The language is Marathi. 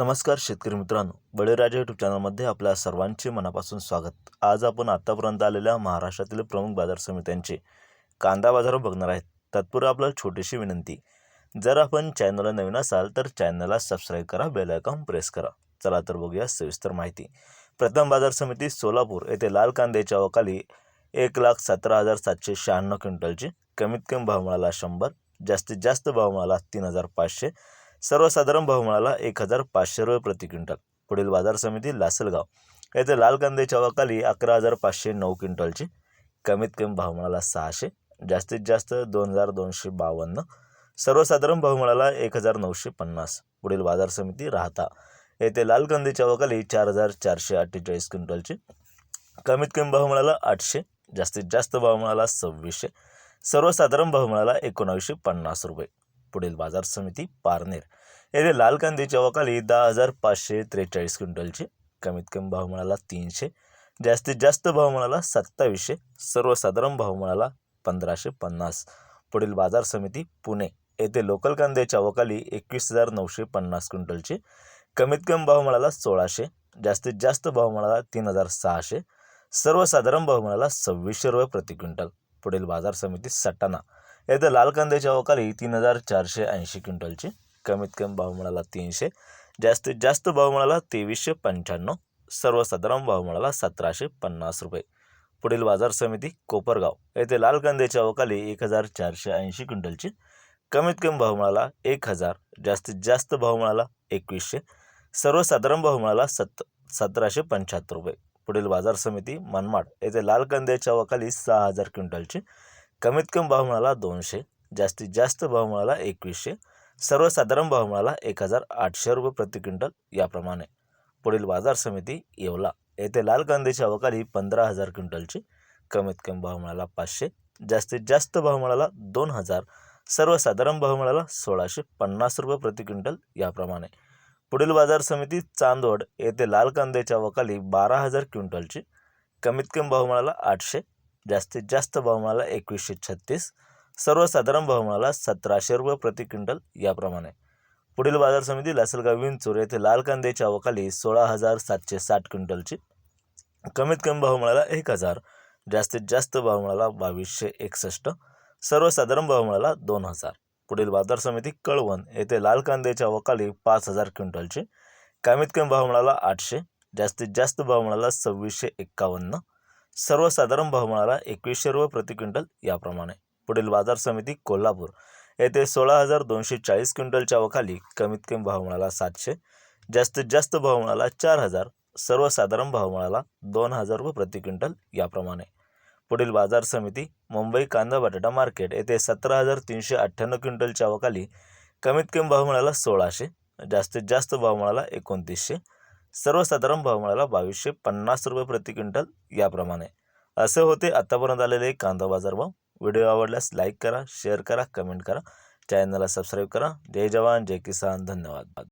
नमस्कार शेतकरी मित्रांनो. बळीराजा यूट्यूब चॅनलमध्ये आपल्या सर्वांचे मनापासून स्वागत. आज आपण आत्तापर्यंत आलेल्या महाराष्ट्रातील प्रमुख बाजार समित्यांचे कांदा बाजार बघणार आहेत. तत्पूर्वी आपल्याला छोटीशी विनंती. जर आपण चॅनलला नवीन असाल तर चॅनलला सबस्क्राईब करा बेल आयकॉन प्रेस करा. चला तर बघूया सविस्तर माहिती. प्रथम बाजार समिती सोलापूर येथे लाल कांद्याच्या अवकाली एक लाख सतरा हजार सातशे शहाण्णव क्विंटलची कमीत कमी भाव मिळाला शंभर जास्तीत जास्त भाव मिळाला तीन हजार पाचशे सर्वसाधारण भाव मिळाला एक हजार पाचशे रुपये प्रति क्विंटल. पुढील बाजार समिती लासलगाव येथे लाल कांद्याच्या अवकाली अकरा हजार पाचशे नऊ क्विंटलची. कमीत कमी भाव मिळाला सहाशे जास्तीत जास्त दोन हजार दोनशे बावन्न. सर्वसाधारण भाव मिळाला एक हजार नऊशे पन्नास. पुढील बाजार समिती राहता येथे लाल कांद्याच्या अवकाली चार हजार चारशे अठ्ठेचाळीस क्विंटलची. कमीत कमी भाव मिळाला आठशे जास्तीत जास्त भाव मिळाला सव्वीसशे सर्वसाधारण भाव मिळाला एकोणावीसशे पन्नास रुपये. पुढील बाजार समिती पारनेर येथे लाल कांद्याच्या अवकाली दहा हजार पाचशे त्रेचाळीस क्विंटलचे कमीत कमी भाव मिळाला तीनशे जास्तीत जास्त भाव मिळाला सत्तावीसशे सर्वसाधारण भाव मिळाला पंधराशे पन्नास. पुढील बाजार समिती पुणे. येथे लोकल कांद्याच्या अवकाली एकवीस हजार नऊशे पन्नास क्विंटलचे कमीत कमी भाव मिळाला सोळाशे जास्तीत जास्त भाव मिळाला तीन हजार सहाशे सर्वसाधारण भाव मिळाला सव्वीसशे रुपये प्रति क्विंटल. पुढील बाजार समिती सटाणा. येथे लाल कांद्याच्या अवकाळी तीन हजार चारशे ऐंशी क्विंटलची कमीत कमी भाव मिळाला तीनशे जास्तीत जास्त भाव मिळाला तेवीसशे पंच्याण्णव सर्वसाधारण भाव मिळाला सतराशे पन्नास रुपये. पुढील बाजार समिती कोपरगाव. येथे लाल कांद्याच्या अवकाली एक हजार चारशे ऐंशी क्विंटलची कमीत कमी भाव मिळाला एक हजार जास्तीत जास्त भाव मिळाला एकवीसशे सर्वसाधारण भाव मिळाला सत सतराशे पंच्याहत्तर रुपये. पुढील बाजार समिती मनमाड. येथे लाल कांद्याच्या अवकाली सहा हजार क्विंटलची कमीत कमी भाव मिळाला दोनशे जास्तीत जास्त भाव मिळाला एकवीसशे सर्वसाधारण भाव मिळाला एक हजार आठशे रुपये प्रति क्विंटल याप्रमाणे. पुढील बाजार समिती येवला. येथे लाल कांद्याची अवकाली पंधरा हजार क्विंटलची. कमीत कमी भाव मिळाला पाचशे जास्तीत जास्त भाव मिळाला दोन हजार सर्वसाधारण भाव मिळाला सोळाशे पन्नास रुपये प्रति क्विंटल याप्रमाणे. पुढील बाजार समिती चांदवड येथे लाल कांद्याच्या अवकाली बारा हजार क्विंटलची. कमीत कमी भाव मिळाला आठशे जास्तीत जास्त भाव मिळाला एकवीसशे छत्तीस सर्वसाधारण भावमाला सतराशे रुपये प्रति क्विंटल याप्रमाणे. पुढील बाजार समिती लासलगाव विंचूर येथे लाल कांद्याच्या अवकाली सोळा हजार सातशे साठ क्विंटलची. कमीत कमी भाव मिळाला एक हजार जास्तीत जास्त भाव मिळाला बावीसशे एकसष्ट सर्वसाधारण भाव मिळाला दोन हजार. पुढील बाजार समिती कळवण येथे लाल कांद्याच्या अवकाली पाच हजार क्विंटलची. कमीत कमी भाव मिळाला आठशे जास्तीत जास्त भाव मिळाला सव्वीसशे एक्कावन्न सर्वसाधारण भाव मिळाला एकवीसशे रुपये प्रति क्विंटल याप्रमाणे. पुढील बाजार समिती कोल्हापूर. येथे सोळा हजार दोनशे चाळीस क्विंटलच्या वखाली कमीत कमी भाव मिळाला सातशे. जास्तीत जास्त भाव मिळाला चार हजार. सर्वसाधारण भाव मिळाला दोन हजार रुपये प्रति क्विंटल याप्रमाणे. पुढील बाजार समिती मुंबई कांदा बटाटा मार्केट. येथे सतरा हजार तीनशे अठ्ठ्याण्णव क्विंटलच्या वखाली कमीत कमी भाव मिळाला सोळाशे. जास्तीत जास्त भाव मिळाला एकोणतीसशे. सर्वसाधारण भाव मिळाला बावीसशे पन्नास रुपये प्रति क्विंटल याप्रमाणे. असे होते आत्तापर्यंत आलेले कांदा बाजार भाव. व्हिडिओ आवडल्यास लाईक करा शेअर करा कमेंट करा. चॅनलला सबस्क्राईब करा. जय जवान जय किसान. धन्यवाद.